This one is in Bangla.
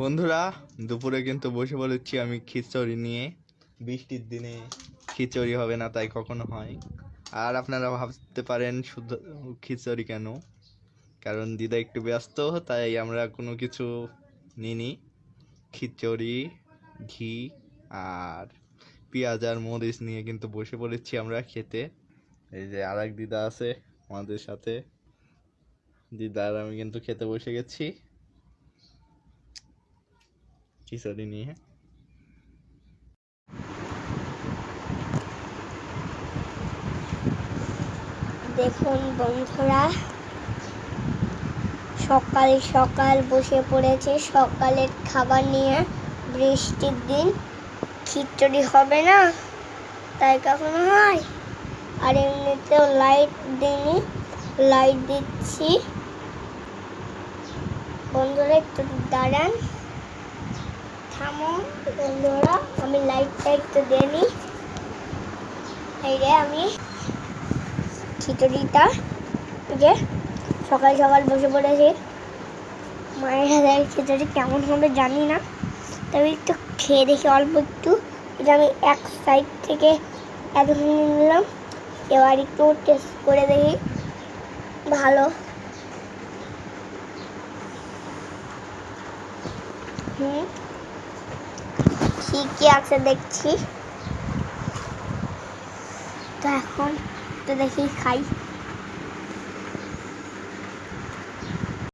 বন্ধুরা, দুপুরে কিন্তু বসে বলেছি আমি খিচুড়ি নিয়ে। বৃষ্টির দিনে খিচুড়ি হবে না, তাই কখনো হয়। আর আপনারা ভাবতে পারেন শুধু খিচুড়ি কেন? কারণ দিদা একটু ব্যস্ত, তাই আমরা কোনো কিছু নিইনি। খিচুড়ি, ঘি আর পেঁয়াজ আর মরিচ নিয়ে কিন্তু বসে পড়েছি আমরা খেতে। এই যে আর দিদা আছে আমাদের সাথে। দিদা আর আমি কিন্তু খেতে বসে গেছি। খিচুড়ি নিয়ে দেখুন বন্ধুরা, সকাল সকাল বসে পড়েছে। সকালের খাবার নিয়ে বৃষ্টির দিন খিচুড়ি হবে না, তাই কখনো হয়? আর এমনিতেও লাইট দিইনি লাইট দিচ্ছি। বন্ধুরা, একটু দাঁড়ান। আমি একটু দিইনি এই আমি খিচুড়িটা যে সকাল সকাল বসে পড়েছি। মায়ের হাতের খিচুড়ি কেমন হবে জানি না, তবে একটু খেয়ে দেখি, অল্প একটু। এটা আমি এক সাইড থেকে এতখানি নিলাম, এবার একটু টেস্ট করে দেখি, ভালো। হুম। ঠিকই আছে দেখছি। তো এখন তো দেখি খাই।